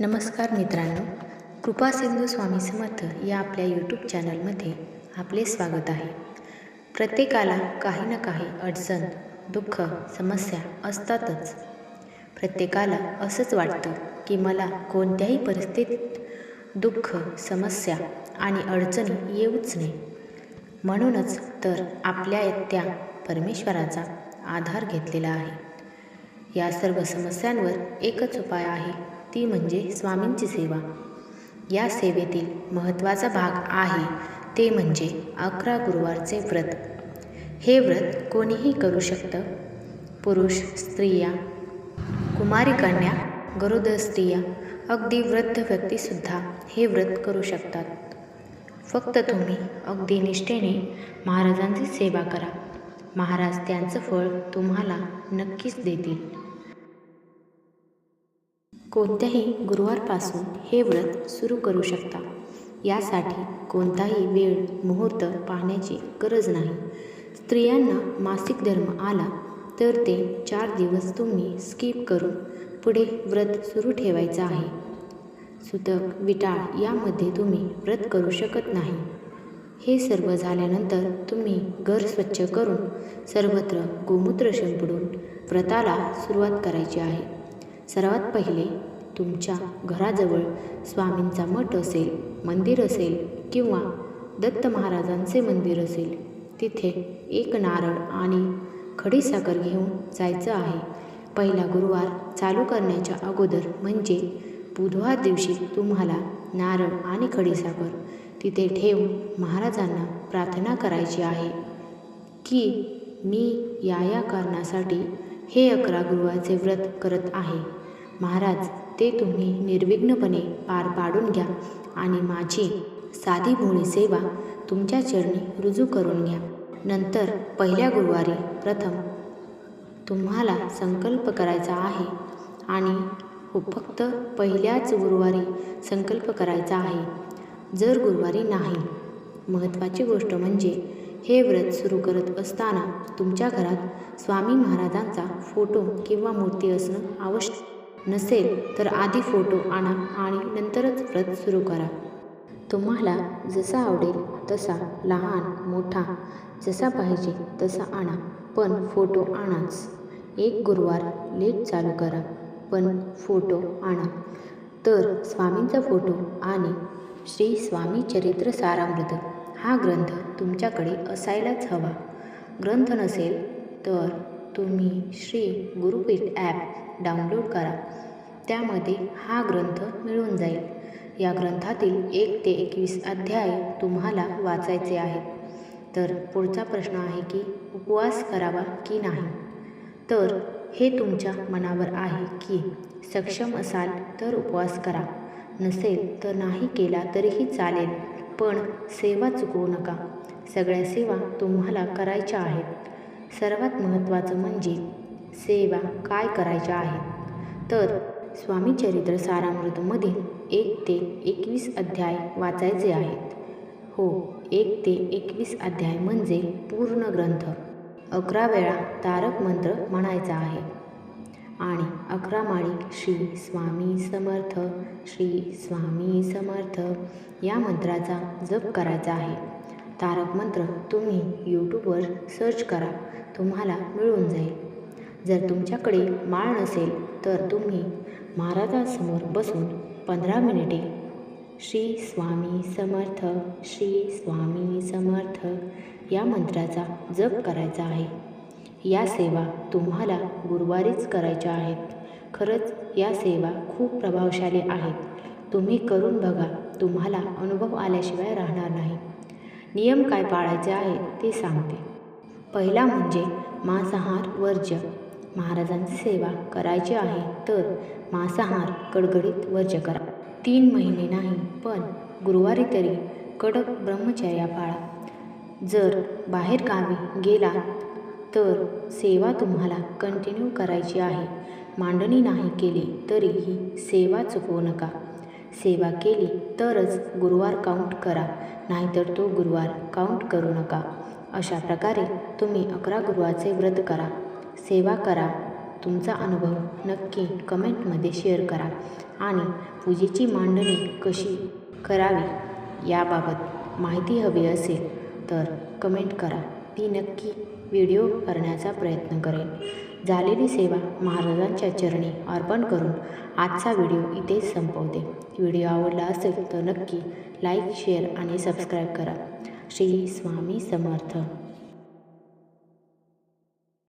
नमस्कार मित्रांनो कृपा सिंधू स्वामी समर्थ या आपल्या यूट्यूब चॅनलमध्ये आपले स्वागत आहे. प्रत्येकाला काही ना काही अडचण दुःख समस्या असतातच. प्रत्येकाला असंच वाटतं की मला कोणत्याही परिस्थितीत दुःख समस्या आणि अडचणी येऊच नाही म्हणूनच तर आपल्या त्या परमेश्वराचा आधार घेतलेला आहे. या सर्व समस्यांवर एकच उपाय आहे ती म्हणजे स्वामींची सेवा. या सेवेतील महत्त्वाचा भाग आहे ते म्हणजे अकरा गुरुवारचे व्रत. हे व्रत कोणीही करू शकतं. पुरुष स्त्रिया कुमारी कन्या गरोदर स्त्रिया अगदी वृद्ध व्यक्तीसुद्धा हे व्रत करू शकतात. फक्त तुम्ही अगदी निष्ठेने महाराजांची सेवा करा. महाराज त्यांचं फळ तुम्हाला नक्कीच देतील. कोणत्याही गुरुवारपासून हे व्रत सुरू करू शकता. यासाठी कोणताही वेळ मुहूर्त पाहण्याची गरज नाही. स्त्रियांना मासिक धर्म आला तर ते चार दिवस तुम्ही स्किप करून पुढे व्रत सुरू ठेवायचं आहे. सुतक विटाळ यामध्ये तुम्ही व्रत करू शकत नाही. हे सर्व झाल्यानंतर तुम्ही घर स्वच्छ करून सर्वत्र गोमूत्र शिंपडून व्रताला सुरुवात करायची आहे. सर्वात पहिले तुमच्या घराजवळ स्वामींचा मठ असेल मंदिर असेल किंवा दत्त महाराजांचे मंदिर असेल तिथे एक नारळ आणि खडीसाखर घेऊन जायचं आहे. पहिला गुरुवार चालू करण्याच्या अगोदर म्हणजे बुधवार दिवशी तुम्हाला नारळ आणि खडीसाखर तिथे ठेवून महाराजांना प्रार्थना करायची आहे की मी या या कारणासाठी हे अकरा गुरुवारचे व्रत करत आहे. महाराज ते तुम्ही निर्विघ्नपणे पार पाडून घ्या आणि माझी साधी भोळी सेवा तुमच्या चरणी रुजू करून घ्या. नंतर पहिल्या गुरुवारी प्रथम तुम्हाला संकल्प करायचा आहे आणि हो फक्त पहिल्याच गुरुवारी संकल्प करायचा आहे. जर गुरुवारी नाही महत्त्वाची गोष्ट म्हणजे हे व्रत सुरू करत असताना तुमच्या घरात स्वामी महाराजांचा फोटो किंवा मूर्ती असणं आवश्यक नसेल तर आधी फोटो आणा आणि नंतरच व्रत सुरू करा. तुम्हाला जसा आवडेल तसा लहान मोठा जसा पाहिजे तसा आणा पण फोटो आणाच. एक गुरुवार लेट चालू करा पण फोटो आणा. तर स्वामींचा फोटो आणि श्री स्वामी चरित्र सारामृत हा ग्रंथ तुमच्याकडे असायलाच हवा. ग्रंथ नसेल तर तुम्ही श्री गुरुपीठ ॲप डाउनलोड करा. त्यामध्ये हा ग्रंथ मिळून जाईल. या ग्रंथातील एक ते एकवीस अध्याय तुम्हाला वाचायचे आहेत. तर पुढचा प्रश्न आहे की उपवास करावा की नाही? तर हे तुमच्या मनावर आहे की सक्षम असाल तर उपवास करा. नसेल तर नाही केला तरीही चालेल पण सेवा चुकवू नका. सगळ्या सेवा तुम्हाला करायच्या आहेत. सर्वात महत्त्वाचं म्हणजे सेवा काय करायच्या आहेत? तर स्वामी चरित्र सारामृतमधील एक ते एकवीस अध्याय वाचायचे आहेत. हो एक ते एकवीस अध्याय म्हणजे पूर्ण ग्रंथ. अकरा वेळा तारक मंत्र म्हणायचा आहे. आणि अकरा माळी श्री स्वामी समर्थ श्री स्वामी समर्थ या मंत्राचा जप करायचा आहे. तारक मंत्र तुम्ही यूट्यूबवर सर्च करा. तुम्हाला मिळून जाईल. जर तुमच्याकडे माळ नसेल तर तुम्ही महाराजांसमोर बसून पंधरा मिनिटे श्री स्वामी समर्थ श्री स्वामी समर्थ या मंत्राचा जप करायचा आहे. या सेवा तुम्हाला गुरुवारीच करायच्या आहेत. खरंच या सेवा खूप प्रभावशाली आहेत. तुम्ही करून बघा तुम्हाला अनुभव आल्याशिवाय राहणार नाही. नियम काय पाळायचे आहे ते सांगते. पहिला म्हणजे मांसाहार वर्ज्य. महाराजांची सेवा करायची आहे तर मांसाहार कडकडीत वर्ज करा. तीन महिने नाही पण गुरुवारी तरी कडक ब्रह्मचर्या पाळा. जर बाहेर गावी गेला तर सेवा तुम्हाला कंटिन्यू करायची आहे. मांडणी नाही केली तरीही सेवा चुकवू नका. सेवा केली तरच गुरुवार काउंट करा. नाहीतर तो गुरुवार काउंट करू नका. अशा प्रकारे तुम्ही अकरा गुरुवारचे व्रत करा. सेवा करा. तुमचा अनुभव नक्की कमेंटमध्ये शेअर करा. आणि पूजेची मांडणी कशी करावी याबाबत माहिती हवी असेल तर कमेंट करा. ती नक्की व्हिडिओ करण्याचा प्रयत्न करेन. झालेली सेवा महाराजांच्या चरणी अर्पण करून आजचा व्हिडिओ इथेच संपवते. व्हिडिओ आवडला असेल तर नक्की लाईक शेअर आणि सबस्क्राईब करा. श्री स्वामी समर्थ.